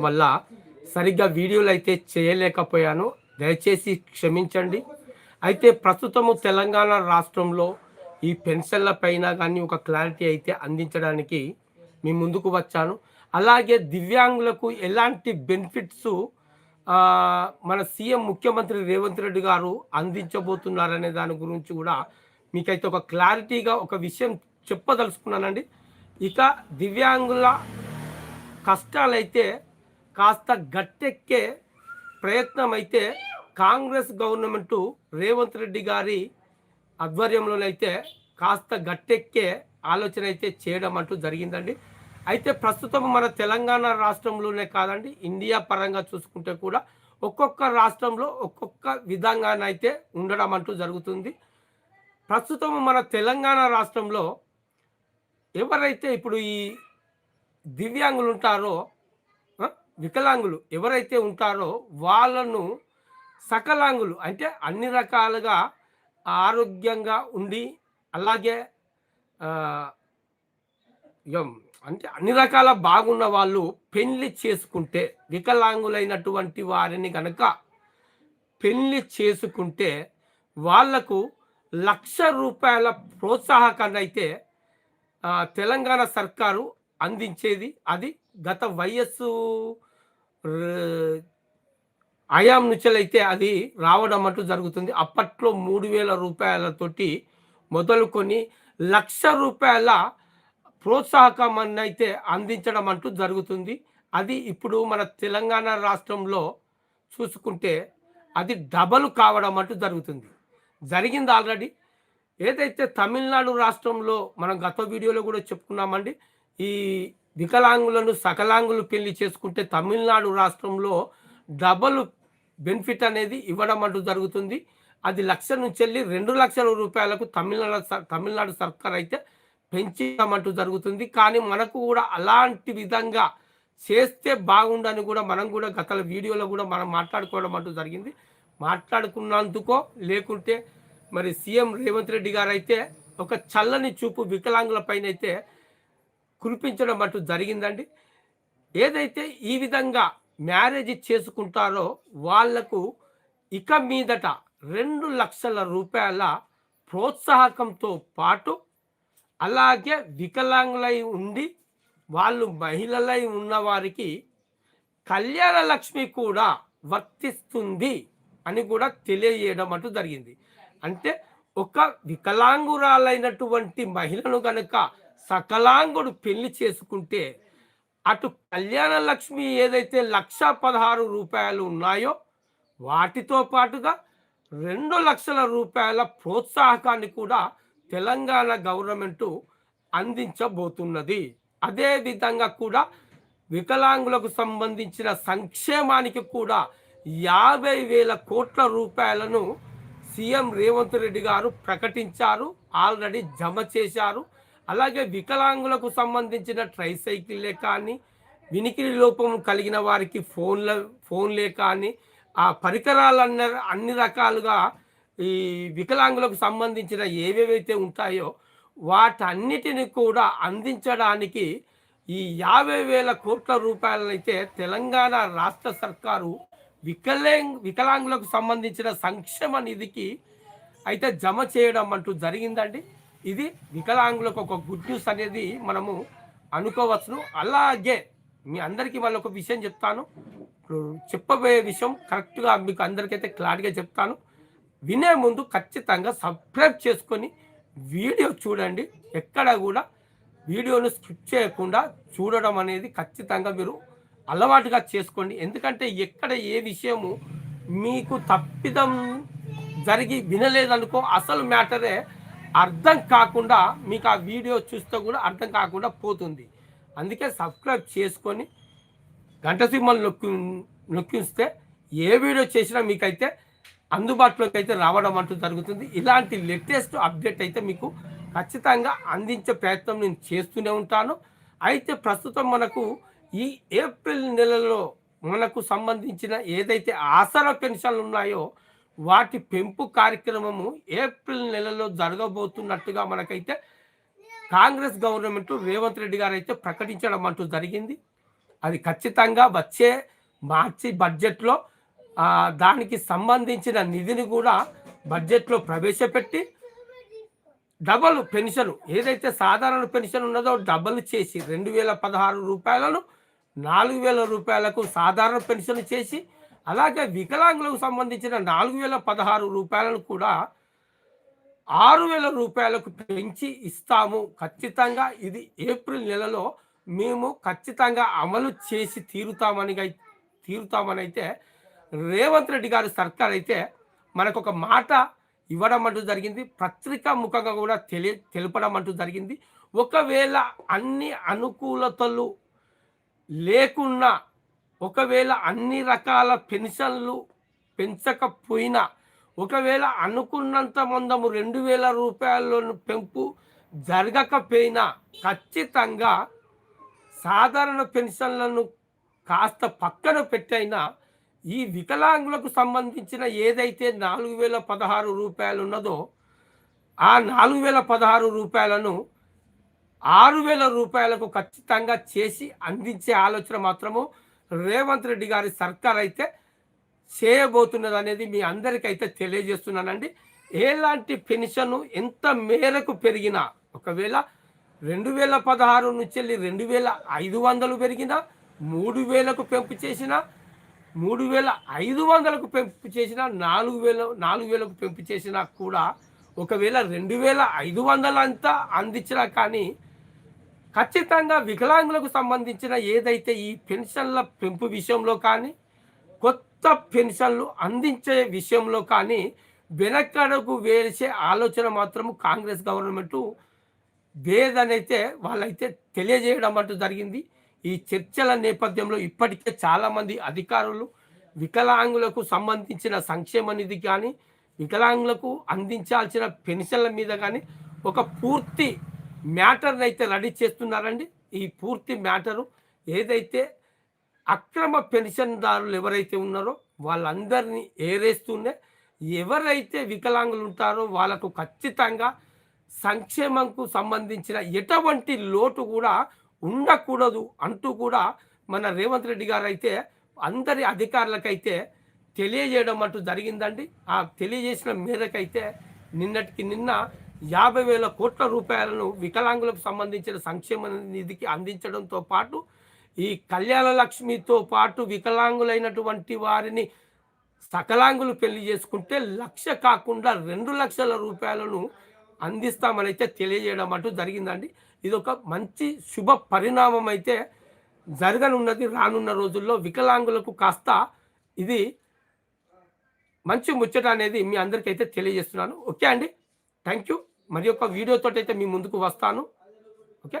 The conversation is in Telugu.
వల్ల సరిగ్గా వీడియోలు అయితే చేయలేకపోయాను. దయచేసి క్షమించండి. అయితే ప్రస్తుతము తెలంగాణ రాష్ట్రంలో ఈ పెన్షన్ల పైన కానీ ఒక క్లారిటీ అయితే అందించడానికి మీ ముందుకు వచ్చాను. అలాగే దివ్యాంగులకు ఎలాంటి బెనిఫిట్స్ మన సీఎం ముఖ్యమంత్రి రేవంత్ రెడ్డి గారు అందించబోతున్నారనే దాని గురించి కూడా మీకైతే ఒక క్లారిటీగా ఒక విషయం చెప్పదలుచుకున్నానండి. ఇక దివ్యాంగుల కష్టాలైతే కాస్త గట్టెక్కే ప్రయత్నం అయితే కాంగ్రెస్ గవర్నమెంటు రేవంత్ రెడ్డి గారి ఆధ్వర్యంలోనైతే కాస్త గట్టెక్కే ఆలోచన అయితే చేయడం అంటూ జరిగిందండి. అయితే ప్రస్తుతం మన తెలంగాణ రాష్ట్రంలోనే కాదండి ఇండియా పరంగా చూసుకుంటే కూడా ఒక్కొక్క రాష్ట్రంలో ఒక్కొక్క విధంగానైతే ఉండడం అంటూ జరుగుతుంది. ప్రస్తుతం మన తెలంగాణ రాష్ట్రంలో ఎవరైతే ఇప్పుడు ఈ దివ్యాంగులు ఉంటారో వికలాంగులు ఎవరైతే ఉంటారో వాళ్ళను సకలాంగులు అంటే అన్ని రకాలుగా ఆరోగ్యంగా ఉండి అలాగే అంటే అన్ని రకాల బాగున్న వాళ్ళు పెళ్ళి చేసుకుంటే వికలాంగులైనటువంటి వారిని కనుక పెళ్ళి చేసుకుంటే వాళ్ళకు లక్ష రూపాయల ప్రోత్సాహకాన్ని అయితే తెలంగాణ సర్కారు అందించేది. అది గత వయస్సు అయాం ఆయాం అది రావడం అంటూ జరుగుతుంది. అప్పట్లో మూడు వేల రూపాయలతోటి మొదలుకొని లక్ష రూపాయల ప్రోత్సాహకం అయితే అందించడం అంటూ జరుగుతుంది. అది ఇప్పుడు మన తెలంగాణ రాష్ట్రంలో చూసుకుంటే అది డబల్ కావడం అంటూ జరుగుతుంది. జరిగింది ఆల్రెడీ. ఏదైతే తమిళనాడు రాష్ట్రంలో మనం గత వీడియోలో కూడా చెప్పుకున్నామండి ఈ వికలాంగులను సకలాంగులు పెళ్ళి చేసుకుంటే తమిళనాడు రాష్ట్రంలో డబల్ బెనిఫిట్ అనేది ఇవ్వడం అంటూ జరుగుతుంది. అది లక్ష నుంచి వెళ్ళి రెండు లక్షల రూపాయలకు తమిళనాడు తమిళనాడు సర్కార్ అయితే పెంచమంటూ జరుగుతుంది. కానీ మనకు కూడా అలాంటి విధంగా చేస్తే బాగుండని కూడా మనం కూడా గత వీడియోలో కూడా మనం మాట్లాడుకోవడం అంటూ జరిగింది. మాట్లాడుకున్నందుకో లేకుంటే మరి సీఎం రేవంత్ రెడ్డి గారు అయితే ఒక చల్లని చూపు వికలాంగుల పైన అయితే కురిపించడం అంటూ జరిగిందండి. ఏదైతే ఈ విధంగా మ్యారేజ్ చేసుకుంటారో వాళ్ళకు ఇక మీదట రెండు లక్షల రూపాయల ప్రోత్సాహకంతో పాటు అలాగే వికలాంగులై ఉండి వాళ్ళు మహిళలై ఉన్నవారికి కళ్యాణ లక్ష్మి కూడా వర్తిస్తుంది అని కూడా తెలియజేయడం అంటూ జరిగింది. అంటే ఒక వికలాంగురాలైనటువంటి మహిళను కనుక సకలాంగుడు పెళ్ళి చేసుకుంటే అటు కళ్యాణ లక్ష్మి ఏదైతే లక్ష పదహారు రూపాయలు ఉన్నాయో వాటితో పాటుగా రెండు లక్షల రూపాయల ప్రోత్సాహకాన్ని కూడా తెలంగాణ గవర్నమెంటు అందించబోతున్నది. అదేవిధంగా కూడా వికలాంగులకు సంబంధించిన సంక్షేమానికి కూడా యాభై వేల కోట్ల రూపాయలను సీఎం రేవంత్ రెడ్డి గారు ప్రకటించారు ఆల్రెడీ జమ చేశారు. అలాగే వికలాంగులకు సంబంధించిన ట్రైసైకిల్లే కానీ వినికిడి లోపం కలిగిన వారికి ఫోన్ల ఫోన్లే కానీ ఆ పరికరాలన్న అన్ని రకాలుగా ఈ వికలాంగులకు సంబంధించిన ఏవేవైతే ఉంటాయో వాటన్నిటిని కూడా అందించడానికి ఈ యాభై వేల కోట్ల రూపాయలనైతే తెలంగాణ రాష్ట్ర సర్కారు వికలాంగ్ వికలాంగులకు సంబంధించిన సంక్షేమ నిధికి అయితే జమ చేయడం అంటూ జరిగిందండి. ఇది వికలాంగులకు ఒక గుడ్ న్యూస్ అనేది మనము అనుకోవచ్చును. అలాగే మీ అందరికీ వాళ్ళ ఒక విషయం చెప్తాను. చెప్పబోయే విషయం కరెక్ట్గా మీకు అందరికైతే క్లారిటీగా చెప్తాను. వినే ముందు ఖచ్చితంగా సబ్స్క్రైబ్ చేసుకొని వీడియో చూడండి. ఎక్కడ కూడా వీడియోను స్కిప్ చేయకుండా చూడడం అనేది ఖచ్చితంగా మీరు అలవాటుగా చేసుకోండి. ఎందుకంటే ఎక్కడ ఏ విషయము మీకు తప్పిదం జరిగి వినలేదనుకో అసలు మ్యాటరే అర్థం కాకుండా మీకు ఆ వీడియో చూస్తే కూడా అర్థం కాకుండా పోతుంది. అందుకే సబ్స్క్రైబ్ చేసుకొని గంట సింహలు నొక్కి నొక్కిస్తే ఏ వీడియో చేసినా మీకైతే అందుబాటులోకి అయితే రావడం అంటూ జరుగుతుంది. ఇలాంటి లేటెస్ట్ అప్డేట్ అయితే మీకు ఖచ్చితంగా అందించే ప్రయత్నం నేను చేస్తూనే ఉంటాను. అయితే ప్రస్తుతం మనకు ఈ ఏప్రిల్ నెలలో మనకు సంబంధించిన ఏదైతే ఆసరా పెన్షన్లు ఉన్నాయో వాటి పెంపు కార్యక్రమము ఏప్రిల్ నెలలో జరగబోతున్నట్టుగా మనకైతే కాంగ్రెస్ గవర్నమెంట్ రేవంత్ రెడ్డి గారు అయితే ప్రకటించడం అంటూ జరిగింది. అది ఖచ్చితంగా వచ్చే మార్చి బడ్జెట్లో దానికి సంబంధించిన నిధిని కూడా బడ్జెట్లో ప్రవేశపెట్టి డబల్ పెన్షన్ ఏదైతే సాధారణ పెన్షన్ ఉన్నదో డబల్ చేసి రెండు వేల పదహారు రూపాయలను నాలుగు వేల రూపాయలకు సాధారణ పెన్షన్ చేసి అలాగే వికలాంగులకు సంబంధించిన నాలుగు వేల పదహారు రూపాయలను కూడా ఆరు వేల రూపాయలకు పెంచి ఇస్తాము. ఖచ్చితంగా ఇది ఏప్రిల్ నెలలో మేము ఖచ్చితంగా అమలు చేసి తీరుతామని తీరుతామని అయితే రేవంత్ రెడ్డి గారి సర్కార్ అయితే మనకు ఒక మాట ఇవ్వడం అంటూ జరిగింది. పత్రికా ముఖంగా కూడా తెలి తెలపడం అంటూ జరిగింది. ఒకవేళ అన్ని అనుకూలతలు లేకున్నా ఒకవేళ అన్ని రకాల పెన్షన్లు పెంచకపోయినా ఒకవేళ అనుకున్నంత మందము రెండు వేల రూపాయలను పెంపు జరగకపోయినా ఖచ్చితంగా సాధారణ పెన్షన్లను కాస్త పక్కన పెట్టైనా ఈ వికలాంగులకు సంబంధించిన ఏదైతే నాలుగు వేల పదహారు రూపాయలు ఉన్నదో ఆ నాలుగు వేల పదహారు రూపాయలను ఆరు వేల రూపాయలకు ఖచ్చితంగా చేసి అందించే ఆలోచన మాత్రము రేవంత్ రెడ్డి గారి సర్కార్ అయితే చేయబోతున్నది అనేది మీ అందరికైతే తెలియజేస్తున్నానండి. ఎలాంటి పెన్షన్ ఎంత మేరకు పెరిగినా ఒకవేళ రెండు వేల పదహారు నుంచి వెళ్ళి రెండు వేల ఐదు వందలు పెరిగినా మూడు వేలకు పెంపు చేసినా మూడు వేల ఐదు వందలకు పెంపు చేసినా నాలుగు వేల నాలుగు వేలకు పెంపు చేసినా కూడా ఒకవేళ రెండు వేల ఐదు వందలంతా అందించినా కానీ ఖచ్చితంగా వికలాంగులకు సంబంధించిన ఏదైతే ఈ పెన్షన్ల పెంపు విషయంలో కానీ కొత్త పెన్షన్లు అందించే విషయంలో కానీ వెనకడకు వేసే ఆలోచన మాత్రం కాంగ్రెస్ గవర్నమెంట్ లేదనైతే వాళ్ళైతే తెలియజేయడం అంటూ జరిగింది. ఈ చర్చల నేపథ్యంలో ఇప్పటికే చాలామంది అధికారులు వికలాంగులకు సంబంధించిన సంక్షేమ నిధి కానీ వికలాంగులకు అందించాల్సిన పెన్షన్ల మీద కానీ ఒక పూర్తి మ్యాటర్ని అయితే రెడీ చేస్తున్నారండి. ఈ పూర్తి మ్యాటరు ఏదైతే అక్రమ పెన్షన్దారులు ఎవరైతే ఉన్నారో వాళ్ళందరినీ ఏరేస్తూనే ఎవరైతే వికలాంగులు ఉంటారో వాళ్ళకు ఖచ్చితంగా సంక్షేమంకు సంబంధించిన ఎటువంటి లోటు కూడా ఉండకూడదు అంటూ కూడా మన రేవంత్ రెడ్డి గారు అయితే అందరి అధికారులకైతే తెలియజేయడం అంటూ జరిగిందండి. ఆ తెలియజేసిన మేరకైతే నిన్నటికి నిన్న యాభై వేల కోట్ల రూపాయలను వికలాంగులకు సంబంధించిన సంక్షేమ నిధికి అందించడంతో పాటు ఈ కళ్యాణ లక్ష్మితో పాటు వికలాంగులైనటువంటి వారిని సకలాంగులు పెళ్ళి చేసుకుంటే లక్ష కాకుండా రెండు లక్షల రూపాయలను అందిస్తామనైతే తెలియజేయడం అంటూ జరిగిందండి. ఇది ఒక మంచి శుభ పరిణామం అయితే జరగనున్నది రానున్న రోజుల్లో. వికలాంగులకు కాస్త ఇది మంచి ముచ్చట అనేది మీ అందరికైతే తెలియజేస్తున్నాను. ఓకే అండి. Thank you. మరి ఒక వీడియోతో అయితే మీ ముందుకు వస్తాను. ఓకే?